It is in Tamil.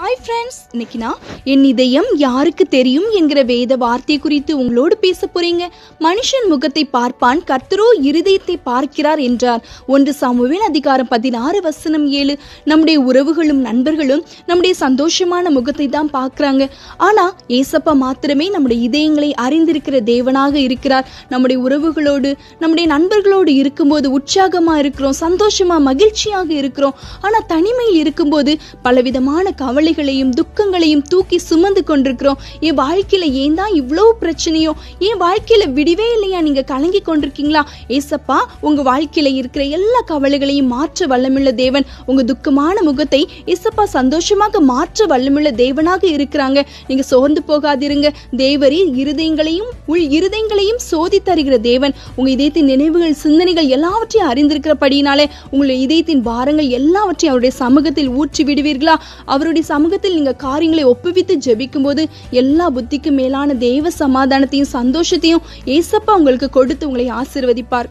ஹாய் ஃப்ரெண்ட்ஸ் இன்னைக்கு நான் என் இதயம் யாருக்கு தெரியும் என்கிற வேத வார்த்தை குறித்து உங்களோடு பேச போறீங்க. மனுஷன் முகத்தை பார்ப்பான் கர்த்தரோ இருதயத்தை பார்க்கிறார் என்றார். ஒன்று சாமுவேல் அதிகாரம் பதினாறு வசனம் ஏழு. நம்முடைய உறவுகளும் நண்பர்களும் நம்முடைய சந்தோஷமான முகத்தை தான் பார்க்குறாங்க. ஆனா ஏசப்பா மாத்திரமே நம்முடைய இதயங்களை அறிந்திருக்கிற தேவனாக இருக்கிறார். நம்முடைய உறவுகளோடு நம்முடைய நண்பர்களோடு இருக்கும்போது உற்சாகமா இருக்கிறோம் சந்தோஷமா மகிழ்ச்சியாக இருக்கிறோம். ஆனா தனிமையில் இருக்கும்போது பலவிதமான கவலைகளையும் துக்கங்களையும் தூக்கி சுமந்து கொண்டிருக்கிறோம். என் வாழ்க்கையில ஏன் தான் இவ்வளவு பிரச்சனையோ? என் வாழ்க்கையில விடிவே இல்லையா? நீங்க கலங்கி கொண்டிருக்கீங்களா? ஏசப்பா உங்க வாழ்க்கையில இருக்கிற எல்லா கவலைகளையும் மாற்ற வல்லமுள்ள தேவன். உங்க துக்கமான முகத்தை ஏசப்பா சந்தோஷமாக மாற்ற வல்லமுள்ள தேவனாக இருக்கிறாங்க. நீங்க சோர்ந்து போகாதிருங்க. தேவரின் இருதயங்களையும் உள் இருதயங்களையும் சோதி தருகிற தேவன். உங்க இதயத்தின் நினைவுகள் சிந்தனைகள் எல்லாவற்றையும் அறிந்திருக்கிறபடியினாலே உங்களுடைய இதயத்தின் பாரங்கள் எல்லாவற்றையும் அவருடைய சமூகத்தில் ஊற்றி விடுவீர்களா அவருடைய சமூகத்தில் நீங்க காரியங்களை ஒப்புவித்து ஜெபிக்கும் போது எல்லா புத்திக்கும் மேலான தெய்வ சமாதானத்தையும் சந்தோஷத்தையும் ஏசப்பா உங்களுக்கு கொடுத்து உங்களை ஆசிர்வதிப்பார்.